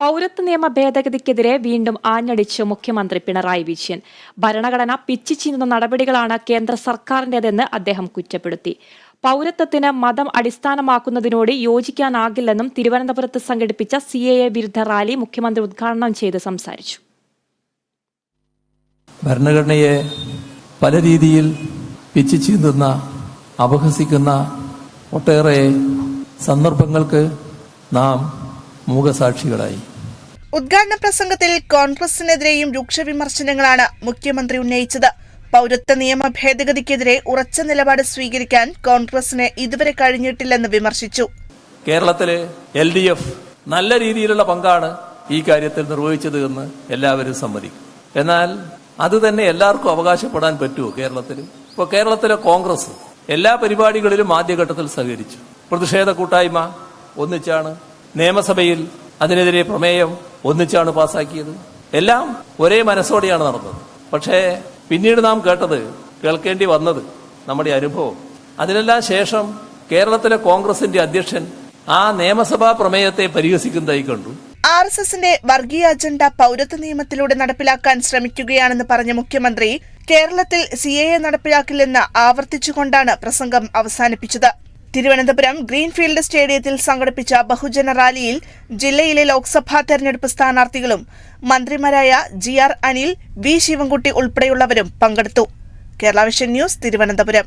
പൗരത്വ നിയമ ഭേദഗതിക്കെതിരെ വീണ്ടും ആഞ്ഞടിച്ച് മുഖ്യമന്ത്രി പിണറായി വിജയൻ. ഭരണഘടന പിച്ചിച്ചിരുന്ന നടപടികളാണ് കേന്ദ്ര സർക്കാരിന്റേതെന്ന് അദ്ദേഹം കുറ്റപ്പെടുത്തി. പൗരത്വത്തിന് മതം അടിസ്ഥാനമാക്കുന്നതിനോട് യോജിക്കാനാകില്ലെന്നും തിരുവനന്തപുരത്ത് സംഘടിപ്പിച്ച സി എ എ വിരുദ്ധ റാലി മുഖ്യമന്ത്രി ഉദ്ഘാടനം ചെയ്ത് സംസാരിച്ചു. ഭരണഘടനയെ പല രീതിയിൽ പിച്ചു ചീന്തുന്ന അപഹസിക്കുന്ന ഒട്ടേറെ സന്ദർഭങ്ങൾക്ക് നാം മൂകസാക്ഷികളായി ഉദ്ഘാടന പ്രസംഗത്തിൽ കോൺഗ്രസിനെതിരെയും രൂക്ഷ വിമർശനങ്ങളാണ് മുഖ്യമന്ത്രി ഉന്നയിച്ചത്. പൗരത്വ നിയമ ഭേദഗതിക്കെതിരെ ഉറച്ച നിലപാട് സ്വീകരിക്കാൻ കോൺഗ്രസിന് ഇതുവരെ കഴിഞ്ഞിട്ടില്ലെന്ന് വിമർശിച്ചു. കേരളത്തിലെ എൽ ഡി എഫ് നല്ല രീതിയിലുള്ള പങ്കാണ് ഈ കാര്യത്തിൽ നിർവഹിച്ചത് എന്ന് എല്ലാവരും സമ്മതിക്കും. എന്നാൽ അത് തന്നെ എല്ലാവർക്കും അവകാശപ്പെടാൻ പറ്റുമോ കേരളത്തിൽ ഇപ്പോൾ കേരളത്തിലെ കോൺഗ്രസ് എല്ലാ പരിപാടികളിലും ആദ്യഘട്ടത്തിൽ സഹകരിച്ചു. പ്രതിഷേധ കൂട്ടായ്മ ഒന്നിച്ചാണ് നിയമസഭയിൽ അതിനെതിരെ പ്രമേയം ഒന്നിച്ചാണ് പാസാക്കിയത്. എല്ലാം ഒരേ മനസ്സോടെയാണ് നടന്നത്. പക്ഷേ പിന്നീട് നാം കേട്ടത് കേൾക്കേണ്ടി വന്നത് നമ്മുടെ അനുഭവം. അതിനെല്ലാം ശേഷം കേരളത്തിലെ കോൺഗ്രസിന്റെ അധ്യക്ഷൻ ആ നിയമസഭാ പ്രമേയത്തെ പരിഹസിക്കുന്നതായി കണ്ടു. ആർ എസ് എസിന്റെ വർഗീയ അജണ്ട പൗരത്വ നിയമത്തിലൂടെ നടപ്പിലാക്കാൻ ശ്രമിക്കുകയാണെന്ന് പറഞ്ഞ മുഖ്യമന്ത്രി കേരളത്തിൽ സി എ നടപ്പിലാക്കില്ലെന്ന് ആവർത്തിച്ചുകൊണ്ടാണ് പ്രസംഗം അവസാനിപ്പിച്ചത്. തിരുവനന്തപുരം ഗ്രീൻഫീൽഡ് സ്റ്റേഡിയത്തിൽ സംഘടിപ്പിച്ച ബഹുജന റാലിയിൽ ജില്ലയിലെ ലോക്സഭാ തെരഞ്ഞെടുപ്പ് സ്ഥാനാർത്ഥികളും മന്ത്രിമാരായ G R Anil V Sivankutty ഉൾപ്പെടെയുള്ളവരും പങ്കെടുത്തു. Kerala Vision news Thiruvananthapuram.